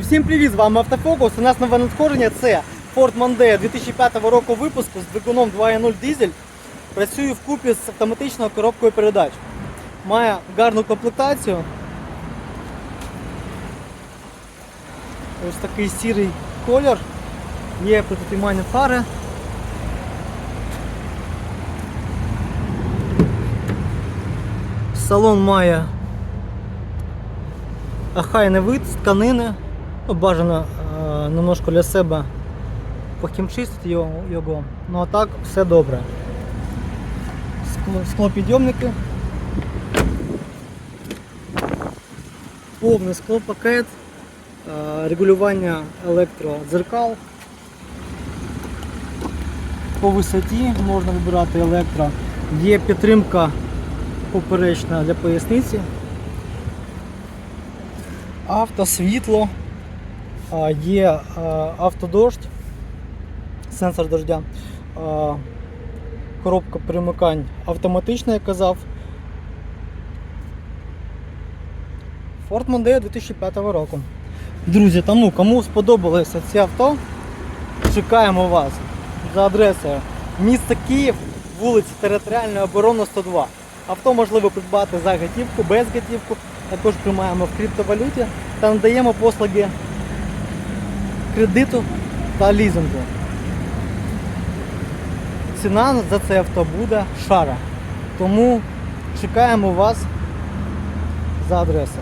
Всім привіт, з вами Автофокус. У нас нове надходження це Ford Mondeo 2005 року випуску з двигуном 2.0 дизель. Працює вкупі з автоматичною коробкою передач. Має гарну комплектацію. Ось такий сірий колір. Є протитуманні фари. Салон має ахайний вид з тканини. Бажано е, немножко для себе похімчистити його, його. Ну а так все добре. Склопідйомники. Повний склопакет, е, регулювання електродзеркал. По висоті можна вибирати електро. Є підтримка поперечна для поясниці автосвітло, є а, автодождь, сенсор дождя, коробка перемикань автоматична, як казав. Ford Mondeo 2005 року. Друзі, тому кому сподобалося ці авто, чекаємо вас за адресою місто Київ, вулиця Територіальної оборони 102. Авто можливо придбати за готівку, без готівку. Також приймаємо в криптовалюті та надаємо послуги кредиту та лізингу. Ціна за це авто буде шара. Тому чекаємо вас за адресою.